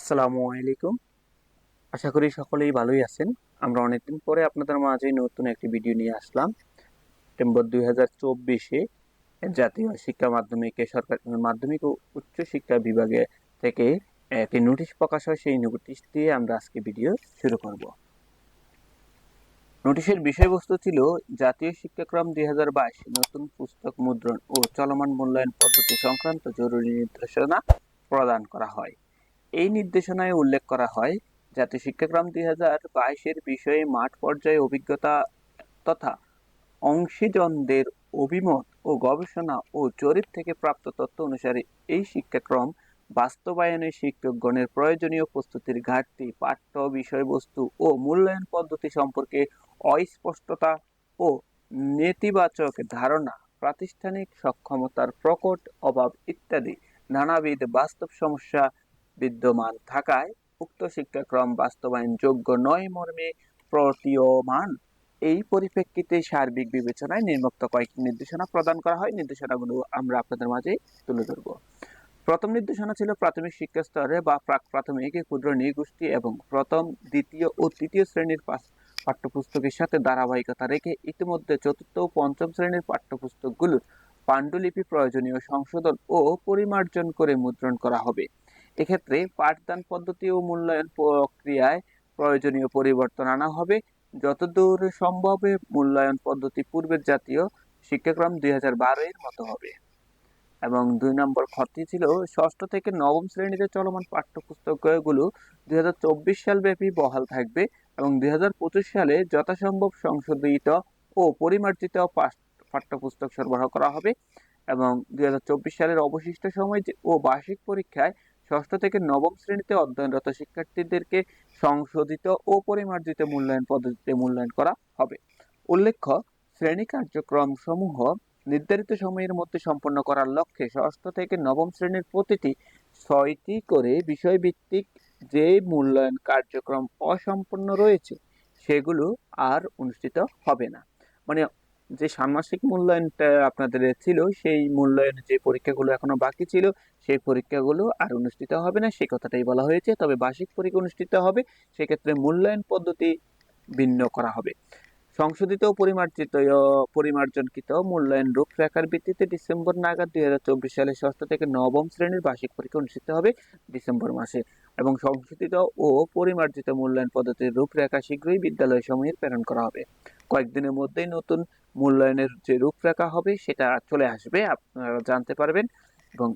আসসালামু আলাইকুম। আশা করি সকলেই ভালোই আছেন। আমরা অনেকদিন পরে আপনাদের মাঝে নতুন একটি ভিডিও নিয়ে আসলাম। সেপ্টেম্বর দুই হাজার চব্বিশে জাতীয় শিক্ষা মাধ্যমিকে সরকার, মাধ্যমিক ও উচ্চ শিক্ষা বিভাগে থেকে একটি নোটিশ প্রকাশ হয়। সেই নোটিশ দিয়ে আমরা আজকে ভিডিও শুরু করব। নোটিশের বিষয়বস্তু ছিল জাতীয় শিক্ষাক্রম দুই হাজার বাইশ, নতুন পুস্তক মুদ্রণ ও চলমান মূল্যায়ন পদ্ধতি সংক্রান্ত জরুরি নির্দেশনা প্রদান করা হয়। এই নির্দেশনায় উল্লেখ করা হয়, যাতে শিক্ষাক্রম দুই হাজার বাইশের বিষয়ে মাঠ পর্যায়ে অভিজ্ঞতা তথা অংশীজনদের অভিমত ও গবেষণা ও জরিপ থেকে প্রাপ্ত তথ্য অনুসারে এই শিক্ষাক্রম বাস্তবায়নে শিক্ষকগণের প্রয়োজনীয় প্রস্তুতির ঘাটতি, পাঠ্য বিষয়বস্তু ও মূল্যায়ন পদ্ধতি সম্পর্কে অস্পষ্টতা ও নেতিবাচক ধারণা, প্রাতিষ্ঠানিক সক্ষমতার প্রকট অভাব ইত্যাদি নানাবিধ বাস্তব সমস্যা বিদ্যমান থাকায় উক্ত শিক্ষাক্রম বাস্তবায়ন যোগ্য নয় মর্মে প্রতীয়মান। এই পরিপ্রেক্ষিতে সার্বিক বিবেচনায় নির্মুক্ত কয়েকটি নির্দেশনা প্রদান করা হয়। নির্দেশনাগুলো আমরা আপনাদের মাঝে তুলে ধরব। প্রথম নির্দেশনা ছিল প্রাথমিক শিক্ষা স্তরে বা প্রাক প্রাথমিক ক্ষুদ্র নৃগোষ্ঠী এবং প্রথম, দ্বিতীয় ও তৃতীয় শ্রেণির পাঠ্যপুস্তকের সাথে ধারাবাহিকতা রেখে ইতিমধ্যে চতুর্থ ও পঞ্চম শ্রেণির পাঠ্যপুস্তকগুলোর পাণ্ডুলিপি প্রয়োজনীয় সংশোধন ও পরিমার্জন করে মুদ্রণ করা হবে। এক্ষেত্রে পাঠদান পদ্ধতি ও মূল্যায়ন প্রক্রিয়ায় প্রয়োজনীয় পরিবর্তন আনা হবে। যতদূর সম্ভব মূল্যায়ন পদ্ধতি পূর্বের জাতীয় শিক্ষাক্রম দু হাজার বারো এর মতো হবে। এবং দুই নম্বর ক্ষতি ছিল ষষ্ঠ থেকে নবম শ্রেণীতে চলমান পাঠ্যপুস্তকগুলো দুই হাজার চব্বিশ সাল ব্যাপী বহাল থাকবে এবং দুই হাজার পঁচিশ সালে যথাসম্ভব সংশোধিত ও পরিমার্জিত পাঠ্যপুস্তক সরবরাহ করা হবে। এবং দুই হাজার চব্বিশ সালের অবশিষ্ট সময় ও বার্ষিক পরীক্ষায় ষষ্ঠ থেকে নবম শ্রেণীতে অধ্যয়নরত শিক্ষার্থীদেরকে সংশোধিত ও পরিমার্জিত মূল্যায়ন পদ্ধতিতে মূল্যায়ন করা হবে। উল্লেখ্য, শ্রেণি কার্যক্রম সমূহ নির্ধারিত সময়ের মধ্যে সম্পন্ন করার লক্ষ্যে ষষ্ঠ থেকে নবম শ্রেণির প্রতিটি ছয়টি করে বিষয়ভিত্তিক যে মূল্যায়ন কার্যক্রম অসম্পন্ন রয়েছে, সেগুলো আর অনুষ্ঠিত হবে না। মানে যে ষান্মাসিক মূল্যায়নটা আপনাদের ছিল, সেই মূল্যায়নের যে পরীক্ষাগুলো এখনও বাকি ছিল, সেই পরীক্ষাগুলো আর অনুষ্ঠিত হবে না, সেই কথাটাই বলা হয়েছে। তবে বার্ষিক পরীক্ষা অনুষ্ঠিত হবে, সেক্ষেত্রে মূল্যায়ন পদ্ধতি ভিন্ন করা হবে। সংশোধিত পরিমার্জিত পরিমার্জনকৃত মূল্যায়ন রূপরেখার ভিত্তিতে ডিসেম্বর নাগাদ দুই হাজার চব্বিশ সালে ষষ্ঠ থেকে নবম শ্রেণির বার্ষিক পরীক্ষা অনুষ্ঠিত হবে ডিসেম্বর মাসে। এবং সংশোধিত ও পরিমার্জিত মূল্যায়ন পদ্ধতির রূপরেখা শীঘ্রই বিদ্যালয় সমূহে প্রেরণ করা হবে। কয়েকদিনের মধ্যেই নতুন মূল্যায়নের যে রূপরেখা হবে, সেটা চলে আসবে, আপনারা জানতে পারবেন। এবং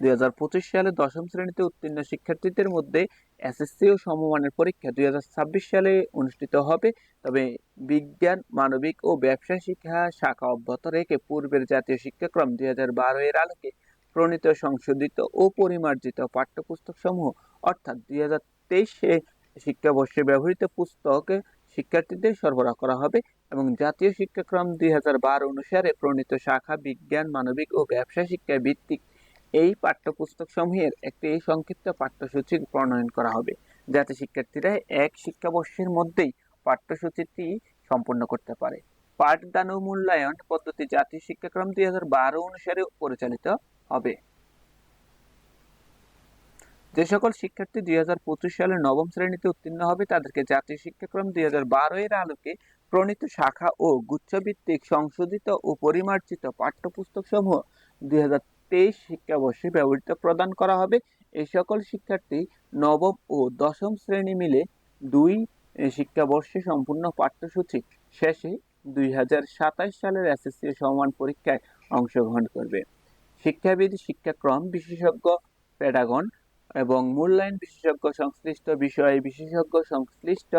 দুই হাজার পঁচিশ সালে দশম শ্রেণীতে উত্তীর্ণ শিক্ষার্থীদের মধ্যে এসএসসি ও সমমানের পরীক্ষা দুই হাজার ছাব্বিশ সালে অনুষ্ঠিত হবে। তবে বিজ্ঞান, মানবিক ও ব্যবসা শিক্ষা শাখা অব্যাহত রেখে পূর্বের জাতীয় শিক্ষাক্রম দুই হাজার বারো এর আলোকে প্রণীত, সংশোধিত ও পরিমার্জিত পাঠ্যপুস্তক সমূহ অর্থাৎ দুই হাজার তেইশে শিক্ষাবর্ষে ব্যবহৃত পুস্তক শিক্ষার্থীদের সরবরাহ করা হবে এবং জাতীয় শিক্ষাক্রম দুই হাজার বারো অনুসারে প্রণীত শাখা বিজ্ঞান, মানবিক ও ব্যবসা শিক্ষা ভিত্তিক এই পাঠ্যপুস্তক সমূহের একটি সংক্ষিপ্ত পাঠ্যসূচি প্রণয়ন করা হবে, যাতে শিক্ষার্থীরা এক শিক্ষাবর্ষের মধ্যেই পাঠ্যসূচিটি সম্পন্ন করতে পারে। পাঠদান ও মূল্যায়ন পদ্ধতি জাতীয় শিক্ষাক্রম দুই হাজার বারো অনুসারে পরিচালিত হবে। যে সকল শিক্ষার্থী দুই হাজার পঁচিশ সালে নবম শ্রেণীতে উত্তীর্ণ হবে, তাদেরকে জাতীয় শিক্ষাক্রম দুই হাজার বারো এর আলোকে প্রণীত শাখা ও গুচ্ছভিত্তিক সংশোধিত ও পরিমার্জিত পাঠ্যপুস্তক সমূহ দুই হাজার তেইশ শিক্ষাবর্ষে ব্যবহৃত প্রদান করা হবে। এই সকল শিক্ষার্থী নবম ও দশম শ্রেণি মিলে দুই শিক্ষাবর্ষে সম্পূর্ণ পাঠ্যসূচি শেষে দুই হাজার সাতাশ সালের এসএসসি সমান পরীক্ষায় অংশগ্রহণ করবে। শিক্ষাবিদ শিক্ষাক্রম বিশেষজ্ঞ প্যাডাগন এবং মূল্যায়ন বিশেষজ্ঞ সংশ্লিষ্ট বিষয়ে বিশেষজ্ঞ সংশ্লিষ্ট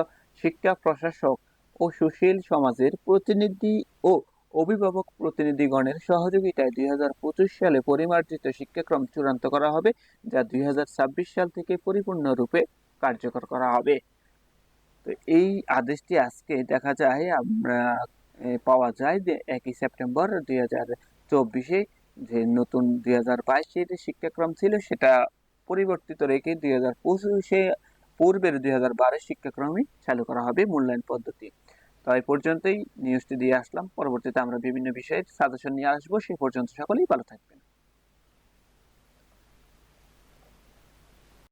শিক্ষা প্রশাসক ও সুশীল সমাজের প্রতিনিধি ও অভিভাবক প্রতিনিধিগণের সহযোগিতায় দুই হাজার পঁচিশ সালে পরিমার্জিত শিক্ষাক্রম চূড়ান্ত করা হবে, যা দুই হাজার ছাব্বিশ সাল থেকে পরিপূর্ণরূপে কার্যকর করা হবে। তো এই আদেশটি আজকে দেখা যায় আমরা পাওয়া যায় যে একই সেপ্টেম্বর দুই হাজার চব্বিশে যে নতুন দুই হাজার বাইশের শিক্ষাক্রম ছিল, সেটা পরিবর্তিত রেখে দুই হাজার পঁচিশে পূর্বের দুই হাজার বারো শিক্ষাক্রমে চালু করা হবে মূল্যায়ন পদ্ধতি। তো এই পর্যন্তই নিউজটি দিয়ে আসলাম। পরবর্তীতে আমরা বিভিন্ন বিষয়ের সাজেশন নিয়ে আসব। সে পর্যন্ত সকলেই ভালো থাকবেন।